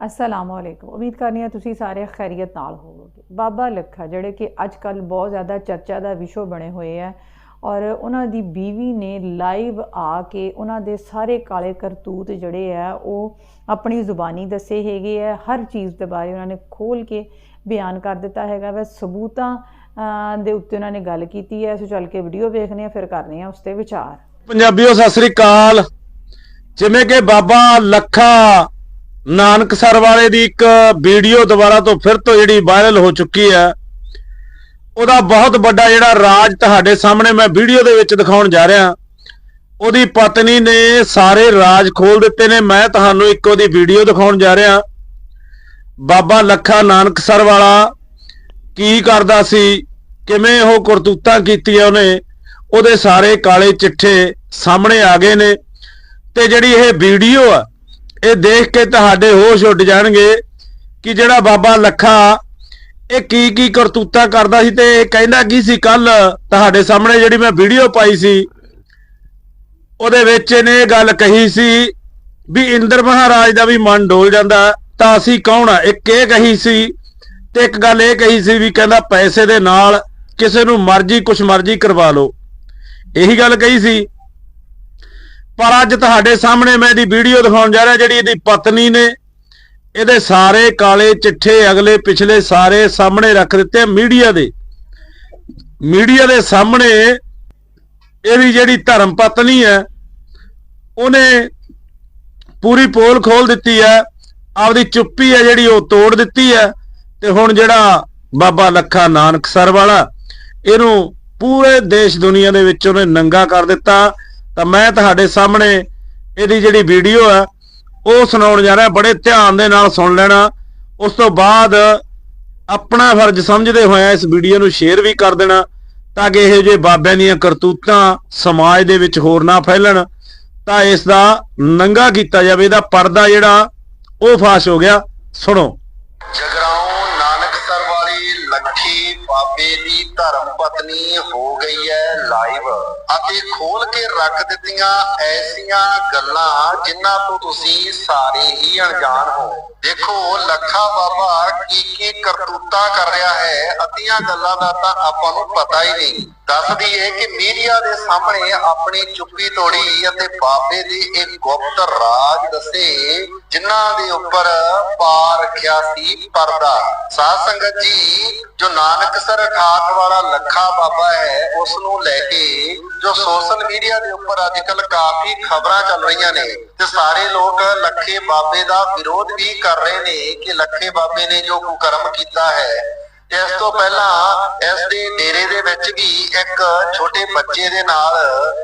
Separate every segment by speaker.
Speaker 1: ਅਸਲਾਮੁਅਲੈਕੁਮ ਉਮੀਦ ਕਰਨੀ ਹੈ ਤੁਸੀਂ ਸਾਰੇ ਖੈਰੀਅਤ ਨਾਲ ਹੋਵੋਗੇ ਬਾਬਾ ਲੱਖਾ ਜਿਹੜੇ ਕਿ ਅੱਜ ਕੱਲ ਬਹੁਤ ਜ਼ਿਆਦਾ ਚਰਚਾ ਦਾ ਵਿਸ਼ਾ ਬਣੇ ਹੋਏ ਆ ਔਰ ਉਹਨਾਂ ਦੀ ਬੀਵੀ ਨੇ ਲਾਈਵ ਆ ਕੇ ਉਹਨਾਂ ਦੇ ਸਾਰੇ ਕਾਲੇ ਕਰਤੂਤ ਜਿਹੜੇ ਆ ਉਹ ਆਪਣੀ ਜ਼ੁਬਾਨੀ ਦੱਸੇ ਹੈਗੇ ਆ ਹਰ ਚੀਜ਼ ਦੇ ਬਾਰੇ ਉਹਨਾਂ ਨੇ ਖੋਲ ਕੇ ਬਿਆਨ ਕਰ ਦਿੱਤਾ ਹੈਗਾ ਵੈ ਸਬੂਤਾਂ ਦੇ ਉੱਤੇ ਉਹਨਾਂ ਨੇ ਗੱਲ ਕੀਤੀ ਹੈ ਸੋ ਚੱਲ ਕੇ ਵੀਡੀਓ ਵੇਖਦੇ ਆ ਫਿਰ ਕਰਨੇ ਆ ਉਸ ਤੇ ਵਿਚਾਰ
Speaker 2: ਪੰਜਾਬੀਓ ਸਤਿ ਸ੍ਰੀ ਅਕਾਲ ਜਿਵੇਂ ਕਿ ਬਾਬਾ ਲੱਖਾ ਨਾਨਕਸਰ ਵਾਲੇ ਦੀ ਇੱਕ ਵੀਡੀਓ ਦੁਬਾਰਾ ਤੋਂ ਫਿਰ ਤੋਂ ਜਿਹੜੀ ਵਾਇਰਲ ਹੋ ਚੁੱਕੀ ਹੈ, ਉਹਦਾ ਬਹੁਤ ਵੱਡਾ ਜਿਹੜਾ ਰਾਜ ਤੁਹਾਡੇ ਸਾਹਮਣੇ ਮੈਂ ਵੀਡੀਓ ਦੇ ਵਿੱਚ ਦਿਖਾਉਣ ਜਾ ਰਿਹਾ। ਉਹਦੀ ਪਤਨੀ ਨੇ ਸਾਰੇ ਰਾਜ ਖੋਲ ਦਿੱਤੇ ਨੇ, ਮੈਂ ਤੁਹਾਨੂੰ ਇੱਕ ਉਹਦੀ ਵੀਡੀਓ ਦਿਖਾਉਣ ਜਾ ਰਿਹਾ। ਬਾਬਾ ਲੱਖਾ ਨਾਨਕਸਰ ਵਾਲਾ ਕੀ ਕਰਦਾ ਸੀ, ਕਿਵੇਂ ਉਹ ਕਰਤੂਤਾਂ ਕੀਤੀਆਂ ਉਹਨੇ, ਉਹਦੇ ਸਾਰੇ ਕਾਲੇ ਚਿੱਠੇ ਸਾਹਮਣੇ ਆ ਗਏ ਨੇ। ਤੇ ਜਿਹੜੀ ਇਹ ਵੀਡੀਓ ਆ ਇਹ ਦੇਖ ਕੇ ਤੁਹਾਡੇ ਹੋਸ਼ ਉੱਡ ਜਾਣਗੇ ਕਿ ਜਿਹੜਾ ਬਾਬਾ ਲੱਖਾ, ਇਹ ਕੀ ਕੀ ਕਰਤੂਤਾਂ ਕਰਦਾ ਸੀ ਤੇ ਇਹ ਕਹਿੰਦਾ ਕੀ ਸੀ ਕੱਲ ਤੁਹਾਡੇ ਸਾਹਮਣੇ ਜਿਹੜੀ ਮੈਂ ਵੀਡੀਓ ਪਾਈ ਸੀ, ਉਹਦੇ ਵਿੱਚ ਇਹਨੇ ਇਹ ਗੱਲ ਕਹੀ ਸੀ ਵੀ ਇੰਦਰ ਮਹਾਰਾਜ ਦਾ ਵੀ ਮਨ ਡੋਲ ਜਾਂਦਾ, ਤਾਂ ਅਸੀਂ ਕੌਣ ਆ? ਇੱਕ ਇਹ ਕਹੀ ਸੀ ਤੇ ਇੱਕ ਗੱਲ ਇਹ ਕਹੀ ਸੀ ਵੀ ਕਹਿੰਦਾ ਪੈਸੇ ਦੇ ਨਾਲ ਕਿਸੇ ਨੂੰ ਮਰਜ਼ੀ ਕੁਛ ਮਰਜ਼ੀ ਕਰਵਾ ਲਓ। ਇਹੀ ਗੱਲ ਕਹੀ ਸੀ। ਪਰ ਅੱਜ ਤੁਹਾਡੇ ਸਾਹਮਣੇ ਮੈਂ ਇਹਦੀ ਵੀਡੀਓ ਦਿਖਾਉਣ ਜਾ ਰਿਹਾ ਜਿਹੜੀ ਇਹਦੀ ਪਤਨੀ ਨੇ ਇਹਦੇ ਸਾਰੇ ਕਾਲੇ ਚਿੱਠੇ ਅਗਲੇ ਪਿਛਲੇ ਸਾਰੇ ਸਾਹਮਣੇ ਰੱਖ ਦਿੱਤੇ ਮੀਡੀਆ ਦੇ। ਮੀਡੀਆ ਦੇ ਸਾਹਮਣੇ ਇਹਦੀ ਜਿਹੜੀ ਧਰਮ ਪਤਨੀ ਹੈ, ਉਹਨੇ ਪੂਰੀ ਪੋਲ ਖੋਲ ਦਿੱਤੀ ਹੈ, ਆਪਦੀ ਚੁੱਪੀ ਹੈ ਜਿਹੜੀ ਉਹ ਤੋੜ ਦਿੱਤੀ ਹੈ ਤੇ ਹੁਣ ਜਿਹੜਾ ਬਾਬਾ ਲੱਖਾ ਨਾਨਕ ਸਰ ਵਾਲਾ ਇਹਨੂੰ ਪੂਰੇ ਦੇਸ਼ ਦੁਨੀਆ ਦੇ ਵਿੱਚ ਉਹਨੇ ਨੰਗਾ ਕਰ ਦਿੱਤਾ। ਤਾਂ ਮੈਂ ਤੁਹਾਡੇ ਸਾਹਮਣੇ ਇਹਦੀ ਜਿਹੜੀ ਵੀਡੀਓ ਹੈ ਉਹ ਸੁਣਾਉਣ ਜਾ ਰਿਹਾ, ਬੜੇ ਧਿਆਨ ਦੇ ਨਾਲ ਸੁਣ ਲੈਣਾ। ਉਸ ਤੋਂ ਬਾਅਦ ਆਪਣਾ ਫਰਜ਼ ਸਮਝਦੇ ਹੋਇਆ ਇਸ ਵੀਡੀਓ ਨੂੰ ਸ਼ੇਅਰ ਵੀ ਕਰ ਦੇਣਾ, ਤਾਂ ਕਿ ਇਹੋ ਜਿਹੇ ਬਾਬਿਆਂ ਦੀਆਂ ਕਰਤੂਤਾਂ ਸਮਾਜ ਦੇ ਵਿੱਚ ਹੋਰ ਨਾ ਫੈਲਣ। ਤਾਂ ਇਸ ਦਾ ਨੰਗਾ ਕੀਤਾ ਜਾਵੇ, ਇਹਦਾ ਪਰਦਾ ਜਿਹੜਾ, ਉਹ ਫਾਸ਼ ਹੋ ਗਿਆ। ਸੁਣੋ।
Speaker 3: ਪਤਨੀ ਹੋ ਗਈ ਹੈ ਲਾਈਵ। ਅਤੇ ਖੋਲ ਕੇ ਰੱਖ ਦਿੱਤੀਆਂ ਐਸੀਆਂ ਗੱਲਾਂ ਜਿਨ੍ਹਾਂ ਤੋਂ ਤੁਸੀਂ ਸਾਰੇ ਹੀ ਅਣਜਾਣ ਹੋ। ਦੇਖੋ, ਲੱਖਾ ਬਾਬਾ ਕੀ ਕੀ ਕਰਤੂਤਾਂ ਕਰ ਰਿਹਾ ਹੈ। ਅਤੀਆਂ ਗੱਲਾਂ ਦਾ ਤਾਂ ਆਪਾਂ ਨੂੰ ਪਤਾ ਹੀ ਨਹੀਂ। ਦੱਸਦੀ ਹੈ ਕਿ ਮੀਡੀਆ ਦੇ ਸਾਹਮਣੇ ਆਪਣੀ ਚੁੱਪੀ ਤੋੜੀ ਅਤੇ ਬਾਬੇ ਦੀ ਇੱਕ ਗੁਪਤ ਰਾਜ ਦੱਸੇ, ਜਿਨ੍ਹਾਂ ਦੇ ਉੱਪਰ ਪਾ ਰੱਖਿਆ ਸੀ ਪਰਦਾ। ਸਾਧ ਸੰਗਤ ਜੀ, ਜੋ ਨਾਨਕਸਰ ਠਾਠ ਵਾਲਾ ਲੱਖਾ ਬਾਬਾ ਹੈ ਉਸ ਨੂੰ ਲੈ ਕੇ ਜੋ ਸੋਸ਼ਲ ਮੀਡੀਆ ਦੇ ਉੱਪਰ ਅੱਜ ਕੱਲ ਕਾਫੀ ਖਬਰਾਂ ਚੱਲ ਰਹੀਆਂ ਨੇ ਤੇ ਸਾਰੇ ਲੋਕ ਲੱਖੇ ਬਾਬੇ ਦਾ ਵਿਰੋਧ ਵੀ ਕਰ ਰਹੇ ਨੇ ਕਿ ਲੱਖੇ ਬਾਬੇ ਨੇ ਜੋ ਕੁਕਰਮ ਕੀਤਾ ਹੈ। ਤੇ ਇਸ ਤੋਂ ਪਹਿਲਾਂ ਇਸ ਦੇ ਡੇਰੇ ਦੇ ਵਿੱਚ ਵੀ ਇੱਕ ਛੋਟੇ ਬੱਚੇ ਦੇ ਨਾਲ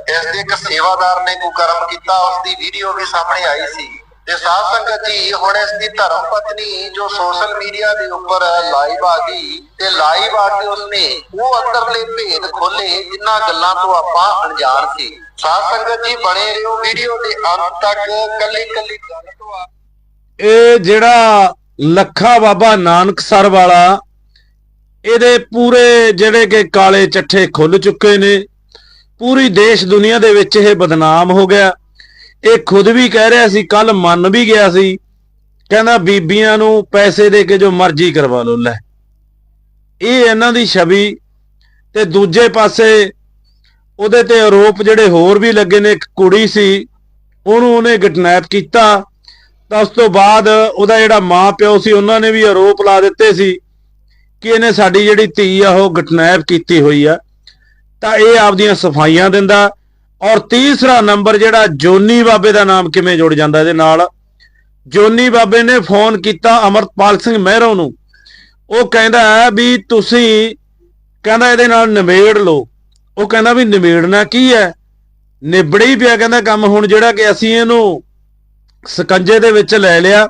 Speaker 3: ਇਸ ਦੇ ਇੱਕ ਸੇਵਾਦਾਰ ਨੇ ਕੁਕਰਮ ਕੀਤਾ, ਉਸ ਦੀ ਵੀਡੀਓ ਵੀ ਸਾਹਮਣੇ ਆਈ ਸੀ। ਤੇ ਸਾਧ ਸੰਗਤ ਜੀ, ਹੁਣ ਇਸ ਦੀ ਧਰਮ ਪਤਨੀ ਜੋ ਸੋਸ਼ਲ ਮੀਡੀਆ ਦੇ ਉੱਪਰ ਲਾਈਵ ਆ ਗਈ ਤੇ ਲਾਈਵ ਆ ਕੇ ਉਸਨੇ ਉਹ ਅੰਦਰਲੇ ਭੇਦ ਖੋਲੇ ਜਿਨ੍ਹਾਂ ਗੱਲਾਂ ਤੋਂ ਆਪਾਂ ਅਣਜਾਣ ਸੀ। ਸਾਧ ਸੰਗਤ ਜੀ, ਬਣੇ ਰਹੋ ਵੀਡੀਓ ਦੇ ਅੰਤ ਤੱਕ ਕੱਲੀ ਕੱਲੀ ਗੱਲ ਤੋਂ
Speaker 2: ਇਹ ਜਿਹੜਾ ਲੱਖਾ ਬਾਬਾ ਨਾਨਕ ਸਰ ਵਾਲਾ, ਇਹਦੇ ਪੂਰੇ ਜਿਹੜੇ ਕਿ ਕਾਲੇ ਚੱਠੇ ਖੁੱਲ ਚੁੱਕੇ ਨੇ, ਪੂਰੀ ਦੇਸ਼ ਦੁਨੀਆ ਦੇ ਵਿੱਚ ਇਹ ਬਦਨਾਮ ਹੋ ਗਿਆ। ਇਹ ਖੁਦ ਵੀ ਕਹਿ ਰਿਹਾ ਸੀ, ਕੱਲ ਮੰਨ ਵੀ ਗਿਆ ਸੀ। ਕਹਿੰਦਾ ਬੀਬੀਆਂ ਨੂੰ ਪੈਸੇ ਦੇ ਕੇ ਜੋ ਮਰਜ਼ੀ ਕਰਵਾ ਲਓ, ਲੈ। ਇਹ ਇਹਨਾਂ ਦੀ ਛਵੀ ਤੇ ਦੂਜੇ ਪਾਸੇ ਉਹਦੇ ਤੇ ਆਰੋਪ ਜਿਹੜੇ ਹੋਰ ਵੀ ਲੱਗੇ ਨੇ, ਇੱਕ ਕੁੜੀ ਸੀ, ਉਹਨੂੰ ਉਹਨੇ ਕਿਡਨੈਪ ਕੀਤਾ। ਤਾਂ ਉਸ ਤੋਂ ਬਾਅਦ ਉਹਦਾ ਜਿਹੜਾ ਮਾਂ ਪਿਓ ਸੀ, ਉਹਨਾਂ ਨੇ ਵੀ ਆਰੋਪ ਲਾ ਦਿੱਤੇ ਸੀ ਕਿ ਇਹਨੇ ਸਾਡੀ ਜਿਹੜੀ ਧੀ ਆ, ਉਹ ਕਿਡਨੈਪ ਕੀਤੀ ਹੋਈ ਆ। ਤਾਂ ਇਹ ਆਪਦੀਆਂ ਸਫਾਈਆਂ ਦਿੰਦਾ ਔਰ ਤੀਸਰਾ ਨੰਬਰ ਜਿਹੜਾ ਜੋਨੀ ਬਾਬੇ ਦਾ ਨਾਮ ਕਿਵੇਂ ਜੁੜ ਜਾਂਦਾ ਇਹਦੇ ਨਾਲ? ਜੋਨੀ ਬਾਬੇ ਨੇ ਫੋਨ ਕੀਤਾ ਅਮਰਪਾਲ ਸਿੰਘ ਮਹਿਰੋਂ ਨੂੰ। ਉਹ ਕਹਿੰਦਾ ਵੀ ਤੁਸੀਂ ਕਹਿੰਦਾ ਇਹਦੇ ਨਾਲ ਨਿਬੇੜ ਲਓ। ਉਹ ਕਹਿੰਦਾ ਵੀ ਨਿਬੇੜਨਾ ਕੀ ਹੈ? ਨਿਬੜੇ ਪਿਆ ਕਹਿੰਦਾ ਕੰਮ ਹੁਣ ਜਿਹੜਾ ਕਿ ਅਸੀਂ ਇਹਨੂੰ ਸਕੰਜੇ ਦੇ ਵਿੱਚ ਲੈ ਲਿਆ।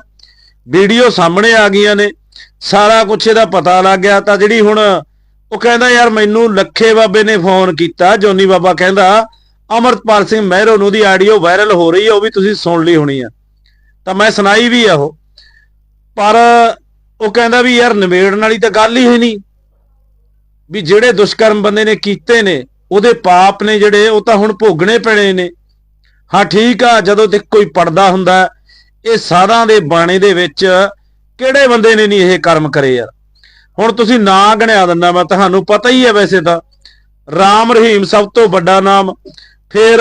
Speaker 2: ਵੀਡੀਓ ਸਾਹਮਣੇ ਆ ਗਈਆਂ ਨੇ। ਸਾਰਾ ਕੁਝ ਇਹਦਾ ਪਤਾ ਲੱਗ ਗਿਆ। ਤਾਂ ਜਿਹੜੀ ਹੁਣ ਉਹ ਕਹਿੰਦਾ ਯਾਰ ਮੈਨੂੰ ਲੱਖੇ ਬਾਬੇ ਨੇ ਫੋਨ ਕੀਤਾ। ਜੋਨੀ ਬਾਬਾ ਕਹਿੰਦਾ ਅਮਰਪਾਲ ਸਿੰਘ ਮਹਿਰੋ ਨੂੰ ਦੀ ਆਡੀਓ ਵਾਇਰਲ ਹੋ ਰਹੀ ਹੈ, ਉਹ ਵੀ ਤੁਸੀਂ ਸੁਣ ਲਈ ਹੋਣੀ ਆ। ਤਾਂ ਮੈਂ ਸੁਣਾਈ ਵੀ ਆ ਉਹ। ਪਰ ਉਹ ਕਹਿੰਦਾ ਵੀ ਯਾਰ ਨਿਬੇੜਨ ਵਾਲੀ ਤਾਂ ਗੱਲ ਹੀ ਹੋਈ ਨਹੀਂ। ਵੀ ਜਿਹੜੇ ਦੁਸ਼ਕਰਮ ਬੰਦੇ ਨੇ ਕੀਤੇ ਨੇ, ਉਹਦੇ ਪਾਪ ਨੇ ਜਿਹੜੇ, ਉਹ ਤਾਂ ਹੁਣ ਭੋਗਣੇ ਪੈਣੇ ਨੇ। ਹਾਂ, ਠੀਕ ਆ, ਜਦੋਂ ਤੇ ਕੋਈ ਪੜਦਾ ਹੁੰਦਾ, ਇਹ ਸਾਧਾਂ ਦੇ ਬਾਣੇ ਦੇ ਵਿੱਚ ਕਿਹੜੇ ਬੰਦੇ ਨੇ ਨਹੀਂ ਇਹ ਕਰਮ ਕਰੇ ਯਾਰ? ਹੁਣ ਤੁਸੀਂ ਨਾਂ ਗਣਿਆ ਦਿੰਦਾ, ਮੈਂ ਤੁਹਾਨੂੰ ਪਤਾ ਹੀ ਹੈ ਵੈਸੇ ਤਾਂ। ਰਾਮ ਰਹੀਮ ਸਭ ਤੋਂ ਵੱਡਾ ਨਾਮ। ਫਿਰ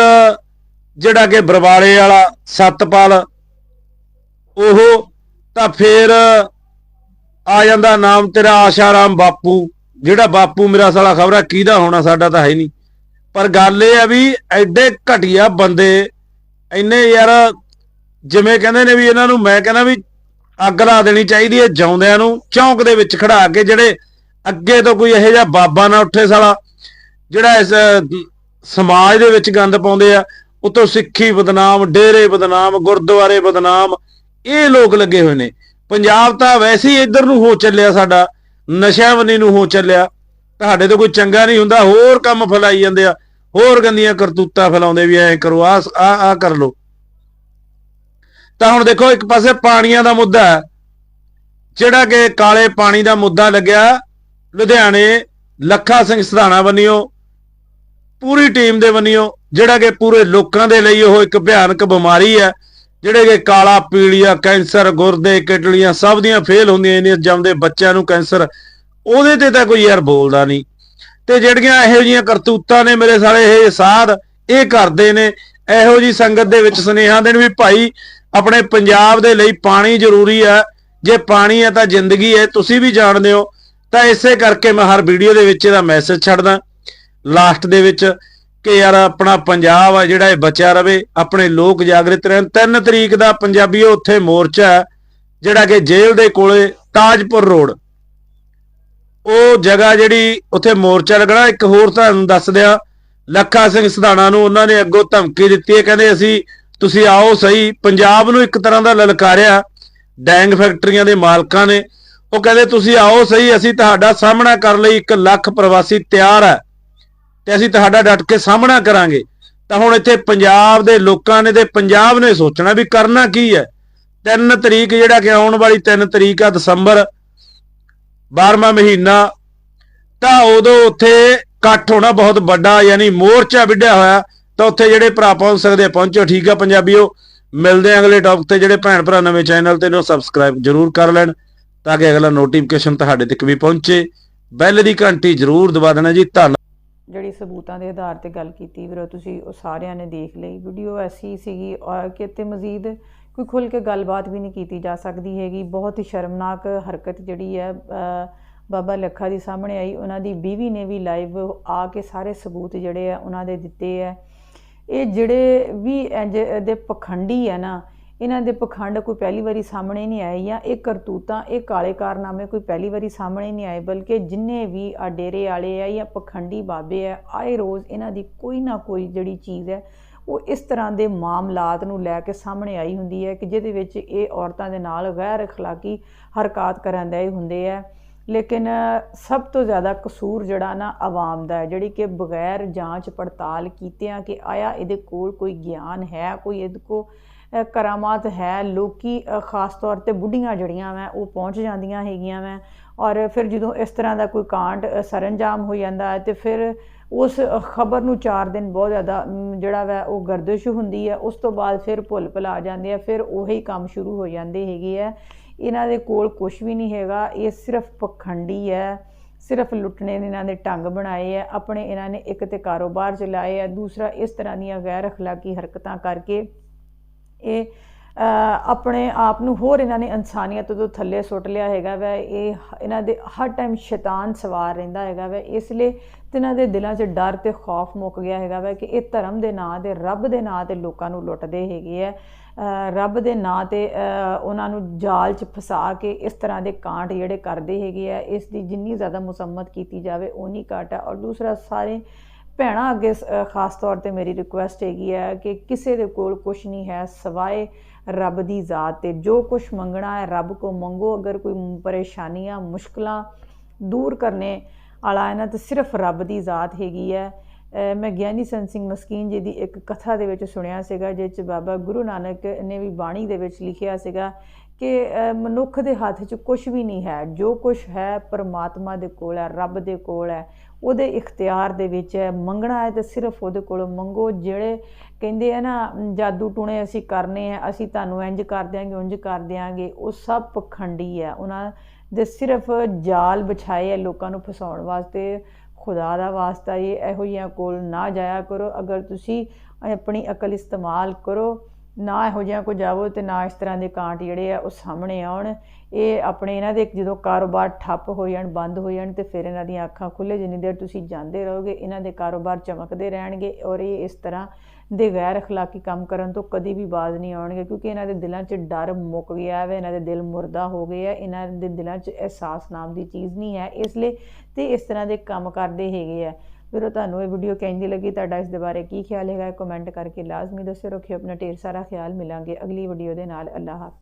Speaker 2: ਜਿਹੜਾ ਕਿ ਬਰਵਾਲੇ ਵਾਲਾ ਸਤਪਾਲ, ਉਹ ਤਾਂ ਫਿਰ ਆ ਜਾਂਦਾ ਨਾਮ ਤੇਰਾ ਆਸ਼ਾਰਾਮ ਬਾਪੂ, ਜਿਹੜਾ ਬਾਪੂ ਮੇਰਾ ਸਾਲਾ ਖਬਰ ਕਿਹਦਾ ਹੋਣਾ ਸਾਡਾ ਤਾਂ ਹੈ ਨਹੀਂ। ਪਰ ਗੱਲ ਇਹ ਆ ਵੀ ਐਡੇ ਘਟੀਆ ਬੰਦੇ, ਇੰਨੇ ਯਾਰ ਜਿਵੇਂ ਕਹਿੰਦੇ ਨੇ ਵੀ ਇਹਨਾਂ ਨੂੰ ਮੈਂ ਕਹਿੰਦਾ ਵੀ ਅੱਗ ਲਾ ਦੇਣੀ ਚਾਹੀਦੀ ਹੈ ਜਿਉਂਦਿਆਂ ਨੂੰ, ਚੌਂਕ ਦੇ ਵਿੱਚ ਖੜਾ ਕੇ ਜਿਹੜੇ ਅੱਗੇ ਤੋਂ ਕੋਈ ਇਹੋ ਜਿਹਾ ਬਾਬਾ ਨਾ ਉੱਠੇ ਸਾਲਾ, ਜਿਹੜਾ ਇਸ ਸਮਾਜ ਦੇ ਵਿੱਚ ਗੰਦ ਪਾਉਂਦੇ ਆ, ਉਤੋਂ ਸਿੱਖੀ ਬਦਨਾਮ, ਡੇਰੇ ਬਦਨਾਮ, ਗੁਰਦੁਆਰੇ ਬਦਨਾਮ, ਇਹ ਲੋਕ ਲੱਗੇ ਹੋਏ ਨੇ। ਪੰਜਾਬ ਤਾਂ ਵੈਸੇ ਹੀ ਇੱਧਰ ਨੂੰ ਹੋ ਚੱਲਿਆ ਸਾਡਾ, ਨਸ਼ਿਆਂ ਵੰਨੀ ਨੂੰ ਹੋ ਚੱਲਿਆ। ਤੁਹਾਡੇ ਤੋਂ ਕੋਈ ਚੰਗਾ ਨਹੀਂ ਹੁੰਦਾ, ਹੋਰ ਕੰਮ ਫੈਲਾਈ ਜਾਂਦੇ ਆ, ਹੋਰ ਗੰਦੀਆਂ ਕਰਤੂਤਾਂ ਫੈਲਾਉਂਦੇ ਵੀ ਐ ਕਰੋ ਆ ਆ ਆ ਕਰ ਲੋ ਤਾਂ ਹੁਣ ਦੇਖੋ, ਇੱਕ ਪਾਸੇ ਪਾਣੀਆਂ ਦਾ ਮੁੱਦਾ ਹੈ, ਜਿਹੜਾ ਕਿ ਕਾਲੇ ਪਾਣੀ ਦਾ ਮੁੱਦਾ ਲੱਗਿਆ, ਲੁਧਿਆਣੇ ਲੱਖਾ ਸਿੰਘ ਸਧਾਣਾ ਬੰਨਿਓ ਪੂਰੀ ਟੀਮ ਦੇ ਬੰਨਿਓ, ਜਿਹੜਾ ਕਿ ਪੂਰੇ ਲੋਕਾਂ ਦੇ ਲਈ ਉਹ ਇੱਕ ਭਿਆਨਕ ਬਿਮਾਰੀ ਹੈ, ਜਿਹੜੇ ਕਿ ਕਾਲਾ, ਪੀਲੀਆ, ਕੈਂਸਰ, ਗੁਰਦੇ ਕਿਡਲੀਆਂ ਸਭ ਦੀਆਂ ਫੇਲ ਹੁੰਦੀਆਂ ਨੇ ਜੰਮਦੇ ਬੱਚਿਆਂ ਨੂੰ ਕੈਂਸਰ, ਉਹਦੇ ਤੇ ਤਾਂ ਕੋਈ ਯਾਰ ਬੋਲਦਾ ਨਹੀਂ। ਤੇ ਜਿਹੜੀਆਂ ਇਹੋ ਜੀਆਂ ਕਰਤੂਤਾਂ ਨੇ ਮੇਰੇ ਸਾਲੇ ਇਹ ਸਾਧ, ਇਹ ਕਰਦੇ ਨੇ, ਇਹੋ ਜੀ ਸੰਗਤ ਦੇ ਵਿੱਚ ਸੁਨੇਹਾ ਦੇਣ ਵੀ ਭਾਈ, ਆਪਣੇ ਪੰਜਾਬ ਦੇ ਲਈ ਪਾਣੀ ਜ਼ਰੂਰੀ ਹੈ, ਜੇ ਪਾਣੀ ਹੈ ਤਾਂ ਜ਼ਿੰਦਗੀ ਹੈ, ਤੁਸੀਂ ਵੀ ਜਾਣਦੇ ਹੋ, ਤਾਂ ਇਸੇ ਕਰਕੇ ਮੈਂ ਹਰ ਵੀਡੀਓ ਦੇ ਵਿੱਚ ਇਹਦਾ ਮੈਸੇਜ ਛੱਡਦਾ। ਲਾਸਟ ਦੇ ਵਿੱਚ ਕਿ ਯਾਰ ਆਪਣਾ ਪੰਜਾਬ ਆ ਜਿਹੜਾ ਇਹ ਬਚਿਆ ਰਵੇ ਆਪਣੇ ਲੋਕ ਜਾਗਰਿਤ ਰਹਿਣ। 3 ਤਰੀਕ ਦਾ ਪੰਜਾਬੀਓ ਉੱਥੇ ਮੋਰਚਾ ਹੈ, ਜਿਹੜਾ ਕਿ ਜੇਲ੍ਹ ਦੇ ਕੋਲੇ ਤਾਜਪੁਰ ਰੋਡ। ਉਹ ਜਗ੍ਹਾ ਜਿਹੜੀ ਉੱਥੇ ਮੋਰਚਾ ਲੱਗਣਾ ਇੱਕ ਹੋਰ ਤੁਹਾਨੂੰ ਦੱਸ ਦਿਆਂ ਲੱਖਾ ਸਿੰਘ ਸਧਾਣਾ ਨੂੰ ਉਹਨਾਂ ਨੇ ਅੱਗੋਂ ਧਮਕੀ ਦਿੱਤੀ ਹੈ ਕਹਿੰਦੇ ਅਸੀਂ ਤੁਸੀਂ ਆਓ ਸਹੀ ਪੰਜਾਬ ਨੂੰ ਇੱਕ ਤਰ੍ਹਾਂ ਦਾ ਲਲਕਾਰਿਆ ਡੈਂਗ ਫੈਕਟਰੀਆਂ ਦੇ ਮਾਲਕਾਂ ਨੇ। ਉਹ ਕਹਿੰਦੇ ਤੁਸੀਂ ਆਓ ਸਹੀ ਅਸੀਂ ਤੁਹਾਡਾ ਸਾਹਮਣਾ ਕਰਨ ਲਈ 1 ਲੱਖ ਪ੍ਰਵਾਸੀ ਤਿਆਰ ਹੈ। ਤੇ ਅਸੀਂ ਤੁਹਾਡਾ ਡਟ ਕੇ ਸਾਹਮਣਾ ਕਰਾਂਗੇ। ਤਾਂ ਹੁਣ ਇੱਥੇ ਪੰਜਾਬ ਦੇ ਲੋਕਾਂ ਨੇ ਤੇ ਪੰਜਾਬ ਨੇ ਸੋਚਣਾ ਵੀ ਕਰਨਾ ਕੀ ਹੈ। 3 ਤਰੀਕ ਜਿਹੜਾ ਕਿ ਆਉਣ ਵਾਲੀ 3 ਤਰੀਕ ਆ ਦਸੰਬਰ 12ਵਾਂ ਮਹੀਨਾ, ਤਾਂ ਉਦੋਂ ਉੱਥੇ ਇਕੱਠ ਹੋਣਾ ਬਹੁਤ ਵੱਡਾ ਯਾਨੀ ਮੋਰਚਾ ਵਿੱਢਿਆ ਹੋਇਆ। ਤਾਂ ਉੱਥੇ ਜਿਹੜੇ ਭਰਾ ਪਹੁੰਚ ਸਕਦੇ ਆ, ਪਹੁੰਚੋ, ਠੀਕ ਆ ਪੰਜਾਬੀਓ। ਮਿਲਦੇ ਆ ਅਗਲੇ ਟੌਪਿਕ ਤੇ, ਜਿਹੜੇ ਭੈਣ ਭਰਾ ਨਵੇਂ ਚੈਨਲ ਤੇ ਨੂੰ ਸਬਸਕ੍ਰਾਈਬ ਜਰੂਰ ਕਰ ਲੈਣ, ਤਾਂ ਕਿ ਅਗਲਾ ਨੋਟੀਫਿਕੇਸ਼ਨ ਤੁਹਾਡੇ ਤੱਕ ਵੀ ਪਹੁੰਚੇ। ਬੈਲ ਦੀ ਘੰਟੀ ਜਰੂਰ ਦਬਾ ਦੇਣਾ ਜੀ ਧੰਨ
Speaker 1: ਜਿਹੜੀ ਸਬੂਤਾਂ ਦੇ ਆਧਾਰ ਤੇ ਗੱਲ ਕੀਤੀ ਵੀਰੋ ਤੁਸੀਂ ਉਹ ਸਾਰਿਆਂ ਨੇ ਦੇਖ ਲਈ। ਵੀਡੀਓ ਐਸੀ ਸੀਗੀ ਔਰ ਕਿ ਤੇ ਮਜ਼ੀਦ ਕੋਈ ਖੁੱਲ ਕੇ ਗੱਲਬਾਤ ਵੀ ਨਹੀਂ ਕੀਤੀ ਜਾ ਸਕਦੀ ਹੈਗੀ। ਬਹੁਤ ਹੀ ਸ਼ਰਮਨਾਕ ਹਰਕਤ ਜਿਹੜੀ ਹੈ ਬਾਬਾ ਲੱਖਾ ਦੀ ਸਾਹਮਣੇ ਆਈ। ਉਹਨਾਂ ਦੀ ਬੀਵੀ ਨੇ ਵੀ ਲਾਈਵ ਆ ਕੇ ਸਾਰੇ ਸਬੂਤ ਜਿਹੜੇ ਆ ਉਹਨਾਂ ਦੇ ਦਿੱਤੇ ਆ ਇਹ ਜਿਹੜੇ ਵੀ ਇੰਜ ਦੇ ਪਖੰਡੀ ਆ ਨਾ ਇਹਨਾਂ ਦੇ ਪਖੰਡ ਕੋਈ ਪਹਿਲੀ ਵਾਰੀ ਸਾਹਮਣੇ ਨਹੀਂ ਆਏ ਜਾਂ ਇਹ ਕਰਤੂਤਾਂ ਇਹ ਕਾਲੇ ਕਾਰਨਾਮੇ ਕੋਈ ਪਹਿਲੀ ਵਾਰੀ ਸਾਹਮਣੇ ਨਹੀਂ ਆਏ ਬਲਕਿ ਜਿੰਨੇ ਵੀ ਆ ਡੇਰੇ ਵਾਲੇ ਆ ਜਾਂ ਪਖੰਡੀ ਬਾਬੇ ਆ ਆਏ ਰੋਜ਼ ਇਹਨਾਂ ਦੀ ਕੋਈ ਨਾ ਕੋਈ ਜਿਹੜੀ ਚੀਜ਼ ਹੈ ਉਹ ਇਸ ਤਰ੍ਹਾਂ ਦੇ ਮਾਮਲਾਤ ਨੂੰ ਲੈ ਕੇ ਸਾਹਮਣੇ ਆਈ ਹੁੰਦੀ ਹੈ ਕਿ ਜਿਹਦੇ ਵਿੱਚ ਇਹ ਔਰਤਾਂ ਦੇ ਨਾਲ ਗੈਰ اخلاقی ਹਰਕਤ ਕਰਨ ਦੇ ਹੁੰਦੇ ਆ ਲੇਕਿਨ ਸਭ ਤੋਂ ਜ਼ਿਆਦਾ ਕਸੂਰ ਜਿਹੜਾ ਨਾ ਆਵਾਮ ਦਾ ਹੈ ਜਿਹੜੀ ਕਿ ਬਗੈਰ ਜਾਂਚ ਪੜਤਾਲ ਕੀਤਿਆਂ ਕਿ ਆਇਆ ਇਹਦੇ ਕੋਲ ਕੋਈ ਗਿਆਨ ਹੈ ਕੋਈ ਇਹਦੇ ਕੋ ਅ, ਕਰਾਮਾਤ ਹੈ ਲੋਕੀ ਖਾਸ ਤੌਰ ਤੇ ਬੁੱਢੀਆਂ ਜੜੀਆਂ ਵੈ ਉਹ ਪਹੁੰਚ ਜਾਂਦੀਆਂ ਹੈਗੀਆਂ ਵੈ। ਔਰ ਫਿਰ ਜਦੋਂ ਇਸ ਤਰ੍ਹਾਂ ਦਾ ਕੋਈ ਕਾਂਡ ਅ, ਸਰੰਜਾਮ ਹੋ ਜਾਂਦਾ ਹੈ ਤੇ ਫਿਰ ਉਸ ਖਬਰ ਨੂੰ 4 ਦਿਨ ਬਹੁਤ ਜ਼ਿਆਦਾ ਜਿਹੜਾ ਵੈ ਉਹ ਗਰਦਿਸ਼ ਹੁੰਦੀ ਹੈ। ਉਸ ਤੋਂ ਬਾਅਦ ਫਿਰ ਭੁੱਲ ਭੁਲਾ ਜਾਂਦੇ ਆ ਫਿਰ ਉਹੀ ਕੰਮ ਸ਼ੁਰੂ ਹੋ ਜਾਂਦੇ ਹੈਗੇ ਆ ਇਹਨਾਂ ਦੇ ਕੋਲ ਕੁਝ ਵੀ ਨਹੀਂ ਹੈਗਾ ਇਹ ਸਿਰਫ ਪਖੰਡੀ ਹੈ। ਸਿਰਫ ਲੁੱਟਣੇ ਨੇ ਇਹਨਾਂ ਦੇ ਢੰਗ ਬਣਾਏ ਆ ਆਪਣੇ ਇਹਨਾਂ ਨੇ ਇੱਕ ਤੇ ਕਾਰੋਬਾਰ ਚਲਾਏ ਆ ਦੂਸਰਾ ਇਸ ਤਰ੍ਹਾਂ ਦੀਆਂ ਗੈਰ ਅਖਲਾਕੀ ਹਰਕਤਾਂ ਕਰਕੇ ਇਹ ਆਪਣੇ ਆਪ ਨੂੰ ਹੋਰ ਇਹਨਾਂ ਨੇ ਇਨਸਾਨੀਅਤ ਤੋਂ ਥੱਲੇ ਸੁੱਟ ਲਿਆ ਹੈਗਾ ਵੈ। ਇਹ ਇਹਨਾਂ ਦੇ ਹਰ ਟਾਈਮ ਸ਼ੈਤਾਨ ਸਵਾਰ ਰਹਿੰਦਾ ਹੈਗਾ ਵੈ। ਇਸ ਲਈ ਇਹਨਾਂ ਦੇ ਦਿਲਾਂ 'ਚ ਡਰ ਤੇ ਖੌਫ ਮੁੱਕ ਗਿਆ ਹੈਗਾ ਵੈ ਕਿ ਇਹ ਧਰਮ ਦੇ ਨਾਂ ਤੇ, ਰੱਬ ਦੇ ਨਾਂ ਤੇ ਲੋਕਾਂ ਨੂੰ ਲੁੱਟਦੇ ਹੈਗੇ ਆ। ਰੱਬ ਦੇ ਨਾਂ ਤੇ ਉਹਨਾਂ ਨੂੰ ਜਾਲ 'ਚ ਫਸਾ ਕੇ ਇਸ ਤਰ੍ਹਾਂ ਦੇ ਕਾਂਡ ਜਿਹੜੇ ਕਰਦੇ ਹੈਗੇ ਆ, ਇਸ ਦੀ ਜਿੰਨੀ ਜ਼ਿਆਦਾ ਮੁਸੰਮਤ ਕੀਤੀ ਜਾਵੇ ਉਨੀ ਘੱਟ ਹੈ ਔਰ ਦੂਸਰਾ, ਸਾਰੇ ਭੈਣਾਂ, ਅੱਗੇ ਸ- ਖਾਸ ਤੌਰ ਤੇ ਮੇਰੀ ਰਿਕੁਐਸਟ ਹੈਗੀ ਹੈ ਕਿ ਕਿਸੇ ਦੇ ਕੋਲ ਕੁਝ ਨਹੀਂ ਹੈ, ਸਵਾਏ ਰੱਬ ਦੀ ਜ਼ਾਤ ਤੇ। ਜੋ ਕੁਝ ਮੰਗਣਾ ਹੈ, ਰੱਬ ਕੋ ਮੰਗੋ। ਅਗਰ ਕੋਈ ਪਰੇਸ਼ਾਨੀਆਂ, ਮੁਸ਼ਕਲਾਂ ਦੂਰ ਕਰਨੇ ਵਾਲਾ ਹੈ ਨਾ, ਤੇ ਸਿਰਫ ਰੱਬ ਦੀ ਜ਼ਾਤ ਹੈਗੀ ਹੈ। ਮੈਂ ਗਿਆਨੀ ਸੰਤ ਸਿੰਘ ਮਸਕੀਨ ਜੀ ਦੀ ਇੱਕ ਕਥਾ ਦੇ ਵਿੱਚ ਸੁਣਿਆ ਸੀਗਾ, ਜਿਸ 'ਚ ਬਾਬਾ ਗੁਰੂ ਨਾਨਕ ਨੇ ਵੀ ਬਾਣੀ ਦੇ ਵਿੱਚ ਲਿਖਿਆ ਸੀਗਾ ਕਿ ਮਨੁੱਖ ਦੇ ਹੱਥ 'ਚ ਕੁਝ ਵੀ ਨਹੀਂ ਹੈ। ਜੋ ਕੁਝ ਹੈ, ਪਰਮਾਤਮਾ ਦੇ ਕੋਲ ਹੈ, ਰੱਬ ਦੇ ਕੋਲ ਹੈ। ਉਹਦੇ ਇਖਤਿਆਰ ਦੇ ਵਿੱਚ ਹੈ, ਮੰਗਣਾ ਹੈ ਤੇ ਸਿਰਫ ਉਹਦੇ ਕੋਲੋਂ ਮੰਗੋ। ਜਿਹੜੇ ਕਹਿੰਦੇ ਆ ਨਾ, ਜਾਦੂ ਟੂਣੇ ਅਸੀਂ ਕਰਨੇ ਆ, ਅਸੀਂ ਤੁਹਾਨੂੰ ਇੰਜ ਕਰ ਦਿਆਂਗੇ ਉਂਝ ਕਰ ਦਿਆਂਗੇ, ਉਹ ਸਭ ਪਖੰਡੀ ਹੈ। ਉਹਨਾਂ ਦੇ ਸਿਰਫ ਜਾਲ ਵਿਛਾਏ ਆ ਲੋਕਾਂ ਨੂੰ ਫਸਾਉਣ ਵਾਸਤੇ। ਖੁਦਾ ਦਾ ਵਾਸਤਾ, ਇਹ ਇਹੋ ਜਿਹਾ ਕੋਲ ਨਾ ਜਾਇਆ ਕਰੋ। ਅਗਰ ਤੁਸੀਂ ਆਪਣੀ ਅਕਲ ਇਸਤੇਮਾਲ ਕਰੋ ਨਾ ਇਹੋ ਜਿਹਾ ਕੋ ਜਾਵੋ ਤੇ ਨਾ ਇਸ ਤਰ੍ਹਾਂ ਦੇ ਕਾਂਟ ਜਿਹੜੇ ਆ ਉਹ ਸਾਹਮਣੇ ਆਉਣ ਇਹ ਆਪਣੇ ਇਹਨਾਂ ਦੇ ਜਦੋਂ ਕਾਰੋਬਾਰ ਠੱਪ ਹੋ ਜਾਣ ਬੰਦ ਹੋ ਜਾਣ ਤੇ ਫਿਰ ਇਹਨਾਂ ਦੀਆਂ ਅੱਖਾਂ ਖੁੱਲੇ ਜਿੰਨੀ ਦੇਰ ਤੁਸੀਂ ਜਾਂਦੇ ਰਹੋਗੇ ਇਹਨਾਂ ਦੇ ਕਾਰੋਬਾਰ ਚਮਕਦੇ ਰਹਿਣਗੇ ਔਰ ਇਹ ਇਸ ਤਰ੍ਹਾਂ ਦੇ ਗੈਰ اخلاقی ਕੰਮ ਕਰਨ ਤੋਂ ਕਦੀ ਵੀ ਬਾਜ਼ ਨਹੀਂ ਆਉਣਗੇ ਕਿਉਂਕਿ ਇਹਨਾਂ ਦੇ ਦਿਲਾਂ 'ਚ ਡਰ ਮੁੱਕ ਗਿਆ ਹੈ ਇਹਨਾਂ ਦੇ ਦਿਲ ਮੁਰਦਾ ਹੋ ਗਏ ਆ ਇਹਨਾਂ ਦੇ ਦਿਲਾਂ 'ਚ ਅਹਿਸਾਸ ਨਾਮ ਦੀ ਚੀਜ਼ ਨਹੀਂ ਹੈ ਇਸ ਲਈ ਤੇ ਇਸ ਤਰ੍ਹਾਂ ਦੇ ਕੰਮ ਕਰਦੇ ਹੈਗੇ ਆ ਵੀਰੋ ਤੁਹਾਨੂੰ ਇਹ ਵੀਡੀਓ ਕਿੰਨੀ ਲੱਗੀ, ਤੁਹਾਡਾ ਇਸ ਦੇ ਬਾਰੇ ਕੀ ਖਿਆਲ ਹੈਗਾ? ਕਮੈਂਟ ਕਰਕੇ ਲਾਜ਼ਮੀ ਦੱਸਿਓ, ਰੱਖਿਓ, ਆਪਣਾ ਢੇਰ ਸਾਰਾ ਖਿਆਲ, ਮਿਲਾਂਗੇ ਅਗਲੀ ਵੀਡੀਓ ਦੇ ਨਾਲ, ਅੱਲਾਹ ਹਾਫਿਜ਼।